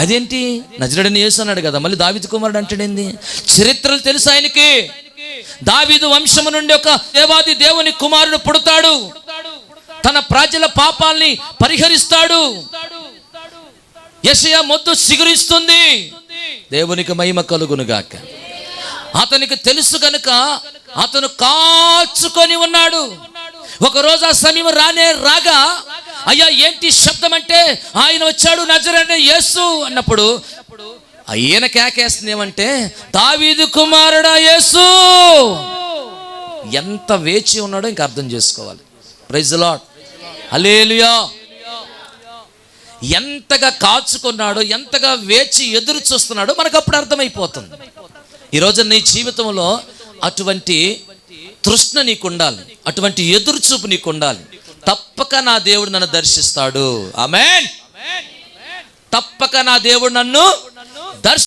అదేంటి? నజరడని యేసు అన్నాడు కదా మళ్ళీ దావిదు కుమారుడు అంటాడేంది? చరిత్రలు తెలుసు ఆయనకి. దావీదు వంశము నుండి ఒక దేవాది దేవుని కుమారుడు పుడతాడు. తన ప్రజల పాపాల్ని పరిహరిస్తాడు. యెషయా మొద్దు సిగురిస్తుంది దేవునికి మహిమ కలుగునుగాక. అతనికి తెలుసు కనుక అతను కాచుకొని ఉన్నాడు. ఒకరోజు ఆ సమయం రానే రాగా అయ్యా ఏంటి శబ్దం అంటే ఆయన వచ్చాడు నజరని యేసు అన్నప్పుడు ఈయన కేకేస్తుంది ఏమంటే దావీదు కుమారుడా యేసు! ఎంత వేచి ఉన్నాడో ఇంకా అర్థం చేసుకోవాలి. ప్రైజ్ లాడ్ అలేలుయా ఎంతగా కాచుకున్నాడో ఎంతగా వేచి ఎదురు చూస్తున్నాడో మనకు అప్పుడు అర్థమైపోతుంది. ఈరోజు నీ జీవితంలో అటువంటి తృష్ణ నీకు ఉండాలి అటువంటి ఎదురు చూపు నీకు ఉండాలి తప్పక నా దేవుడు నన్ను దర్శిస్తాడు. ఆమెన్. తప్పక నా దేవుడు నన్ను